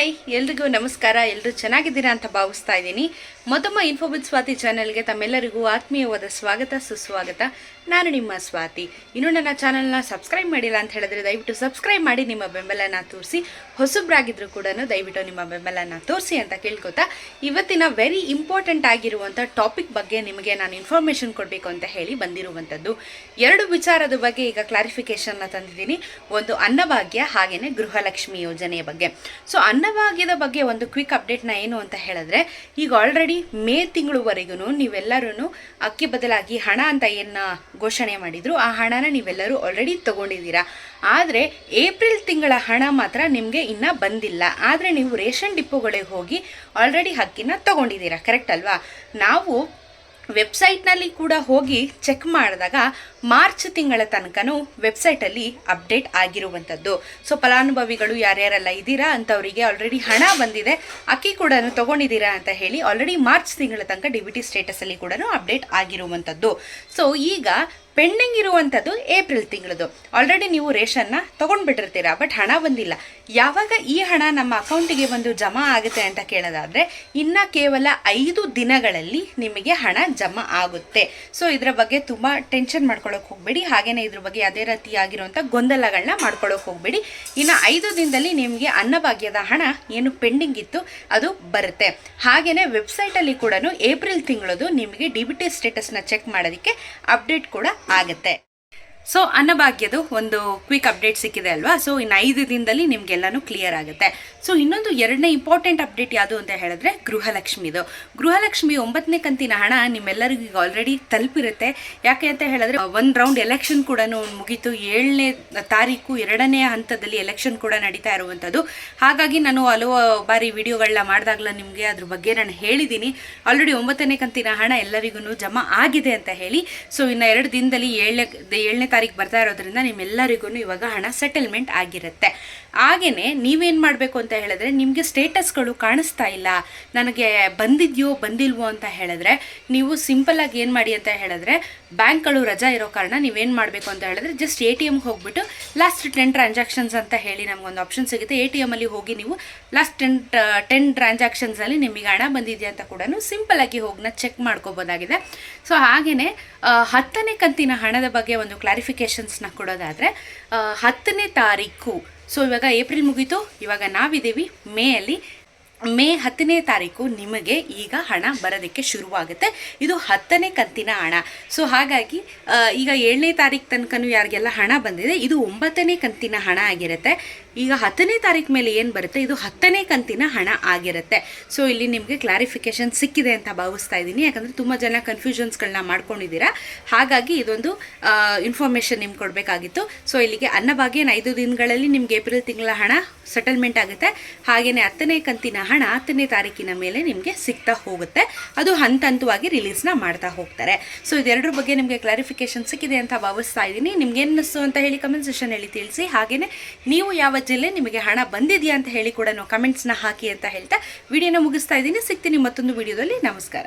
Hi, ಎಲ್ರಿಗೂ ನಮಸ್ಕಾರ ಎಲ್ಲರೂ ಚೆನ್ನಾಗಿದ್ದೀರಾ ಅಂತ ಭಾವಿಸ್ತಾ ಇದ್ದೀನಿ. ಮತ್ತೊಮ್ಮ ಇನ್ಫೋಬಿಟ್ ಸ್ವಾತಿ ಚಾನೆಲ್ಗೆ ತಮ್ಮೆಲ್ಲರಿಗೂ ಆತ್ಮೀಯವಾದ ಸ್ವಾಗತ, ಸುಸ್ವಾಗತ. ನಾನು ನಿಮ್ಮ ಸ್ವಾತಿ. ಇನ್ನು ನನ್ನ ಚಾನಲ್ನ ಸಬ್ಸ್ಕ್ರೈಬ್ ಮಾಡಿಲ್ಲ ಅಂತ ಹೇಳಿದ್ರೆ ದಯವಿಟ್ಟು ಸಬ್ಸ್ಕ್ರೈಬ್ ಮಾಡಿ, ನಿಮ್ಮ ಬೆಂಬಲನ ತೋರಿಸಿ. ಹೊಸಬ್ರಾಗಿದ್ರು ಕೂಡ ದಯವಿಟ್ಟು ನಿಮ್ಮ ಬೆಂಬಲನ ತೋರಿಸಿ ಅಂತ ಕೇಳ್ಕೊತಾ, ಇವತ್ತಿನ ವೆರಿ ಇಂಪಾರ್ಟೆಂಟ್ ಆಗಿರುವಂಥ ಟಾಪಿಕ್ ಬಗ್ಗೆ ನಿಮಗೆ ನಾನು ಇನ್ಫಾರ್ಮೇಷನ್ ಕೊಡಬೇಕು ಅಂತ ಹೇಳಿ ಬಂದಿರುವಂಥದ್ದು. ಎರಡು ವಿಚಾರದ ಬಗ್ಗೆ ಈಗ ಕ್ಲಾರಿಫಿಕೇಶನ್ನ ತಂದಿದ್ದೀನಿ. ಒಂದು ಅನ್ನಭಾಗ್ಯ ಹಾಗೆಯೇ ಗೃಹಲಕ್ಷ್ಮಿ ಯೋಜನೆಯ ಬಗ್ಗೆ. ಸೊ ಅನ್ನಭಾಗ್ಯದ ಬಗ್ಗೆ ಒಂದು ಕ್ವಿಕ್ ಅಪ್ಡೇಟ್ನ ಏನು ಅಂತ ಹೇಳಿದ್ರೆ, ಈಗ ಆಲ್ರೆಡಿ ಮೇ ತಿಂಗಳವರೆಗೂ ನೀವೆಲ್ಲರೂ ಅಕ್ಕಿ ಬದಲಾಗಿ ಹಣ ಅಂತ ಏನು ಘೋಷಣೆ ಮಾಡಿದ್ರು, ಆ ಹಣನ ನೀವೆಲ್ಲರೂ ಆಲ್ರೆಡಿ ತಗೊಂಡಿದ್ದೀರಾ. ಆದರೆ ಏಪ್ರಿಲ್ ತಿಂಗಳ ಹಣ ಮಾತ್ರ ನಿಮಗೆ ಇನ್ನೂ ಬಂದಿಲ್ಲ. ಆದರೆ ನೀವು ರೇಷನ್ ಡಿಪೋಗಳಿಗೆ ಹೋಗಿ ಆಲ್ರೆಡಿ ಅಕ್ಕಿನ ತಗೊಂಡಿದ್ದೀರಾ ಕರೆಕ್ಟ್ ಅಲ್ವಾ? ನಾವು ವೆಬ್ಸೈಟ್ನಲ್ಲಿ ಕೂಡ ಹೋಗಿ ಚೆಕ್ ಮಾಡಿದಾಗ ಮಾರ್ಚ್ ತಿಂಗಳ ತನಕನೂ ವೆಬ್ಸೈಟಲ್ಲಿ ಅಪ್ಡೇಟ್ ಆಗಿರುವಂಥದ್ದು. ಸೊ, ಫಲಾನುಭವಿಗಳು ಯಾರ್ಯಾರೆಲ್ಲ ಇದ್ದೀರಾ ಅಂತವರಿಗೆ ಆಲ್ರೆಡಿ ಹಣ ಬಂದಿದೆ. ಅಕ್ಕಿ ಕೂಡ ತೊಗೊಂಡಿದ್ದೀರಾ ಅಂತ ಹೇಳಿ ಆಲ್ರೆಡಿ ಮಾರ್ಚ್ ತಿಂಗಳ ತನಕ ಡಿ ಬಿ ಟಿ ಸ್ಟೇಟಸಲ್ಲಿ ಕೂಡ ಅಪ್ಡೇಟ್ ಆಗಿರುವಂಥದ್ದು. ಸೊ, ಈಗ ಪೆಂಡಿಂಗ್ ಇರುವಂಥದ್ದು ಏಪ್ರಿಲ್ ತಿಂಗಳದು. ಆಲ್ರೆಡಿ ನೀವು ರೇಷನ್ನ ತೊಗೊಂಡ್ಬಿಟ್ಟಿರ್ತೀರ, ಬಟ್ ಹಣ ಬಂದಿಲ್ಲ. ಯಾವಾಗ ಈ ಹಣ ನಮ್ಮ ಅಕೌಂಟಿಗೆ ಬಂದು ಜಮಾ ಆಗುತ್ತೆ ಅಂತ ಕೇಳೋದಾದರೆ, ಇನ್ನು ಕೇವಲ ಐದು ದಿನಗಳಲ್ಲಿ ನಿಮಗೆ ಹಣ ಜಮಾ ಆಗುತ್ತೆ. ಸೊ ಇದರ ಬಗ್ಗೆ ತುಂಬ ಟೆನ್ಷನ್ ಮಾಡ್ಕೊಳ್ಳೋಕೆ ಹೋಗಬೇಡಿ. ಹಾಗೆಯೇ ಇದ್ರ ಬಗ್ಗೆ ಯಾವುದೇ ರೀತಿಯಾಗಿರುವಂಥ ಗೊಂದಲಗಳನ್ನ ಮಾಡ್ಕೊಳ್ಳೋಕೆ ಹೋಗಬೇಡಿ. ಇನ್ನು ಐದು ದಿನದಲ್ಲಿ ನಿಮಗೆ ಅನ್ನಭಾಗ್ಯದ ಹಣ ಏನು ಪೆಂಡಿಂಗ್ ಇತ್ತು, ಅದು ಬರುತ್ತೆ. ಹಾಗೆಯೇ ವೆಬ್ಸೈಟಲ್ಲಿ ಕೂಡ ಏಪ್ರಿಲ್ ತಿಂಗಳದು ನಿಮಗೆ ಡಿ ಬಿ ಟಿ ಸ್ಟೇಟಸ್ನ ಚೆಕ್ ಮಾಡೋದಕ್ಕೆ ಅಪ್ಡೇಟ್ ಕೂಡ ಆಗುತ್ತೆ. ಸೊ ಅನ್ನಭಾಗ್ಯದು ಒಂದು ಕ್ವಿಕ್ ಅಪ್ಡೇಟ್ ಸಿಕ್ಕಿದೆ ಅಲ್ವಾ? ಸೊ ಇನ್ನು ಐದು ದಿನದಲ್ಲಿ ನಿಮಗೆಲ್ಲನೂ ಕ್ಲಿಯರ್ ಆಗುತ್ತೆ. ಸೊ ಇನ್ನೊಂದು ಎರಡನೇ ಇಂಪಾರ್ಟೆಂಟ್ ಅಪ್ಡೇಟ್ ಯಾವುದು ಅಂತ ಹೇಳಿದ್ರೆ ಗೃಹಲಕ್ಷ್ಮಿದು. ಗೃಹಲಕ್ಷ್ಮಿ ಒಂಬತ್ತನೇ ಕಂತಿನ ಹಣ ನಿಮ್ಮೆಲ್ಲರಿಗೂ ಈಗ ಆಲ್ರೆಡಿ ತಲುಪಿರುತ್ತೆ. ಯಾಕೆ ಅಂತ ಹೇಳಿದ್ರೆ ಒಂದು ರೌಂಡ್ ಎಲೆಕ್ಷನ್ ಕೂಡ ಮುಗೀತು. ಏಳನೇ ತಾರೀಕು ಎರಡನೇ ಹಂತದಲ್ಲಿ ಎಲೆಕ್ಷನ್ ಕೂಡ ನಡೀತಾ ಇರುವಂಥದ್ದು. ಹಾಗಾಗಿ ನಾನು ಹಲವು ಬಾರಿ ವಿಡಿಯೋಗಳನ್ನ ಮಾಡಿದಾಗಲ ನಿಮಗೆ ಅದ್ರ ಬಗ್ಗೆ ನಾನು ಹೇಳಿದ್ದೀನಿ ಆಲ್ರೆಡಿ ಒಂಬತ್ತನೇ ಕಂತಿನ ಹಣ ಎಲ್ಲರಿಗೂ ಜಮಾ ಆಗಿದೆ ಅಂತ ಹೇಳಿ. ಸೊ ಇನ್ನು ಎರಡು ದಿನದಲ್ಲಿ ಏಳನೇ ಏಳನೇ ತಾರೀಕು ಬರ್ತಾ ಇರೋದ್ರಿಂದ ನಿಮ್ಮೆಲ್ಲರಿಗೂ ಇವಾಗ ಹಣ ಸೆಟಲ್ಮೆಂಟ್ ಆಗಿರುತ್ತೆ. ಹಾಗೆಯೇ ನೀವೇನು ಮಾಡಬೇಕು ಅಂತ ಹೇಳಿದ್ರೆ ನಿಮಗೆ ಸ್ಟೇಟಸ್ಗಳು ಕಾಣಿಸ್ತಾ ಇಲ್ಲ. ನನಗೆ ಬಂದಿದೆಯೋ ಬಂದಿಲ್ವೋ ಅಂತ ಹೇಳಿದ್ರೆ ನೀವು ಸಿಂಪಲ್ಲಾಗಿ ಏನು ಮಾಡಿ ಅಂತ ಹೇಳಿದ್ರೆ ಬ್ಯಾಂಕ್ಗಳು ರಜಾ ಇರೋ ಕಾರಣ ನೀವೇನು ಮಾಡಬೇಕು ಅಂತ ಹೇಳಿದ್ರೆ ಜಸ್ಟ್ ಎ ಟಿ ಎಮ್ಗೆ ಹೋಗ್ಬಿಟ್ಟು ಲಾಸ್ಟ್ ಟೆನ್ ಟ್ರಾನ್ಸಾಕ್ಷನ್ಸ್ ಅಂತ ಹೇಳಿ ನಮಗೊಂದು ಆಪ್ಷನ್ ಸಿಗುತ್ತೆ. ಎ ಟಿ ಎಮಲ್ಲಿ ಹೋಗಿ ನೀವು ಲಾಸ್ಟ್ ಟೆನ್ ಟೆನ್ ಟ್ರಾನ್ಸಾಕ್ಷನ್ಸಲ್ಲಿ ನಿಮಗೆ ಹಣ ಬಂದಿದೆಯಾ ಅಂತ ಕೂಡ ಸಿಂಪಲ್ಲಾಗಿ ಹೋಗಿ ಚೆಕ್ ಮಾಡ್ಕೋಬೋದಾಗಿದೆ. ಸೊ ಹಾಗೆಯೇ ಹತ್ತನೇ ಕಂತಿನ ಹಣದ ಬಗ್ಗೆ ಒಂದು ಕ್ಲಾರಿಫಿಕೇಷನ್ಸ್ನ ಕೊಡೋದಾದರೆ ಹತ್ತನೇ ತಾರೀಕು. ಸೊ ಇವಾಗ ಏಪ್ರಿಲ್ ಮುಗೀತು. ಇವಾಗ ನಾವಿದ್ದೀವಿ ಮೇ ಅಲ್ಲಿ ಮೇ ಹತ್ತನೇ ತಾರೀಕು ನಿಮಗೆ ಈಗ ಹಣ ಬರೋದಕ್ಕೆ ಶುರುವಾಗುತ್ತೆ. ಇದು ಹತ್ತನೇ ಕಂತಿನ ಹಣ. ಸೊ ಹಾಗಾಗಿ ಈಗ ಏಳನೇ ತಾರೀಕು ತನಕನೂ ಯಾರಿಗೆಲ್ಲ ಹಣ ಬಂದಿದೆ, ಇದು ಒಂಬತ್ತನೇ ಕಂತಿನ ಹಣ ಆಗಿರುತ್ತೆ. ಈಗ ಹತ್ತನೇ ತಾರೀಕು ಮೇಲೆ ಏನು ಬರುತ್ತೆ, ಇದು ಹತ್ತನೇ ಕಂತಿನ ಹಣ ಆಗಿರುತ್ತೆ. ಸೊ ಇಲ್ಲಿ ನಿಮಗೆ ಕ್ಲಾರಿಫಿಕೇಶನ್ ಸಿಕ್ಕಿದೆ ಅಂತ ಭಾವಿಸ್ತಾ ಇದ್ದೀನಿ. ಯಾಕಂದರೆ ತುಂಬ ಜನ ಕನ್ಫ್ಯೂಷನ್ಸ್ಗಳನ್ನ ಮಾಡ್ಕೊಂಡಿದ್ದೀರಾ. ಹಾಗಾಗಿ ಇದೊಂದು ಇನ್ಫಾರ್ಮೇಷನ್ ನಿಮ್ಗೆ ಕೊಡಬೇಕಾಗಿತ್ತು. ಸೊ ಇಲ್ಲಿಗೆ ಅನ್ನಭಾಗ್ಯನ ಐದು ದಿನಗಳಲ್ಲಿ ನಿಮ್ಗೆ ಏಪ್ರಿಲ್ ತಿಂಗಳ ಹಣ ಸೆಟಲ್ಮೆಂಟ್ ಆಗುತ್ತೆ. ಹಾಗೆಯೇ ಹತ್ತನೇ ಕಂತಿನ ಹಣ ಹತ್ತನೇ ತಾರೀಕಿನ ಮೇಲೆ ನಿಮಗೆ ಸಿಗ್ತಾ ಹೋಗುತ್ತೆ. ಅದು ಹಂತ ಹಂತವಾಗಿ ರಿಲೀಸ್ನ ಮಾಡ್ತಾ ಹೋಗ್ತಾರೆ. ಸೊ ಇದೆರಡರ ಬಗ್ಗೆ ನಿಮಗೆ ಕ್ಲಾರಿಫಿಕೇಶನ್ ಸಿಕ್ಕಿದೆ ಅಂತ ಭಾವಿಸ್ತಾ ಇದ್ದೀನಿ. ನಿಮ್ಗೆ ಏನಿಸ್ತು ಅಂತ ಹೇಳಿ ಕಮೆಂಟ್ ಹೇಳಿ ತಿಳಿಸಿ. ಹಾಗೆಯೇ ನೀವು ಯಾವ ಜಿಲ್ಲೆ ನಿಮಗೆ ಹಣ ಬಂದಿದೆಯಾ ಅಂತ ಹೇಳಿ ಕೂಡ ಕಮೆಂಟ್ಸ್ನ ಹಾಕಿ ಅಂತ ಹೇಳ್ತಾ ವಿಡಿಯೋನ ಮುಗಿಸ್ತಾ ಇದ್ದೀನಿ. ಸಿಗ್ತೀನಿ ಮತ್ತೊಂದು ವಿಡಿಯೋದಲ್ಲಿ. ನಮಸ್ಕಾರ.